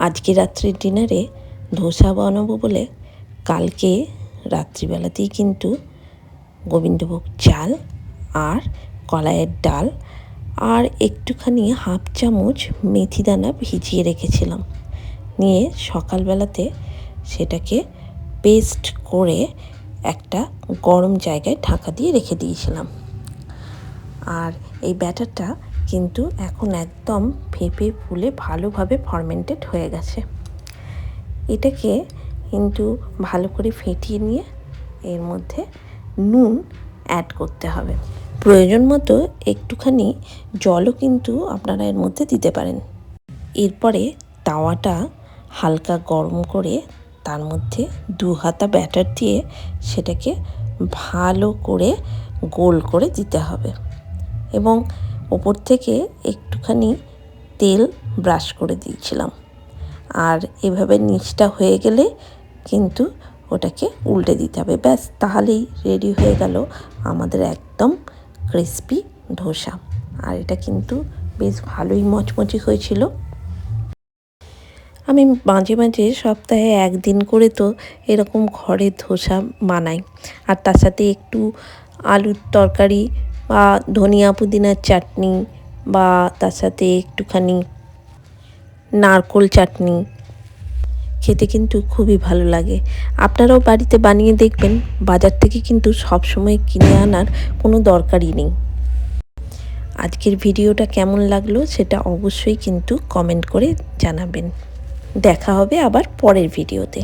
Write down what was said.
আজকে রাত্রির ডিনারে ধোসা বানাবো বলে কালকে রাত্রিবেলাতেই কিন্তু গোবিন্দভোগ চাল আর কলাইয়ের ডাল আর একটুখানি হাফ চামচ মেথি দানা ভিজিয়ে রেখেছিলাম। নিয়ে সকালবেলাতে সেটাকে পেস্ট করে একটা গরম জায়গায় ঢাকা দিয়ে রেখে দিয়েছিলাম। আর এই ব্যাটারটা কিন্তু এখন একদম ফেঁপে ফুলে ভালোভাবে ফরমেন্টেড হয়ে গেছে। এটাকে কিন্তু ভালো করে ফেটিয়ে নিয়ে এর মধ্যে নুন অ্যাড করতে হবে। প্রয়োজন মতো একটুখানি জলও কিন্তু আপনারা এর মধ্যে দিতে পারেন। এরপরে তাওয়াটা হালকা গরম করে তার মধ্যে দু হাতা ব্যাটার দিয়ে সেটাকে ভালো করে গোল করে দিতে হবে। এবং ওপর থেকে একটুখানি তেল ব্রাশ করে দিয়েছিলাম। আর এভাবে নিচটা হয়ে গেলে কিন্তু ওটাকে উল্টে দিতে হবে। ব্যাস, তাহলেই রেডি হয়ে গেল আমাদের একদম ক্রিস্পি ধোসা। আর এটা কিন্তু বেশ ভালোই মচমচি হয়েছিল। আমি মাঝে মাঝে সপ্তাহে একদিন করে তো এরকম ঘরে ধোসা বানাই। আর তার সাথে একটু আলুর তরকারি বা ধনিয়া পুদিনার চাটনি বা তার সাথে একটুখানি নারকোল চাটনি, খেতে কিন্তু খুবই ভালো লাগে। আপনারাও বাড়িতে বানিয়ে দেখবেন, বাজার থেকে কিন্তু সব সময় কিনে আনার কোনো দরকারই নেই। আজকের ভিডিওটা কেমন লাগল সেটা অবশ্যই কিন্তু কমেন্ট করে জানাবেন। দেখা হবে আবার পরের ভিডিওতে।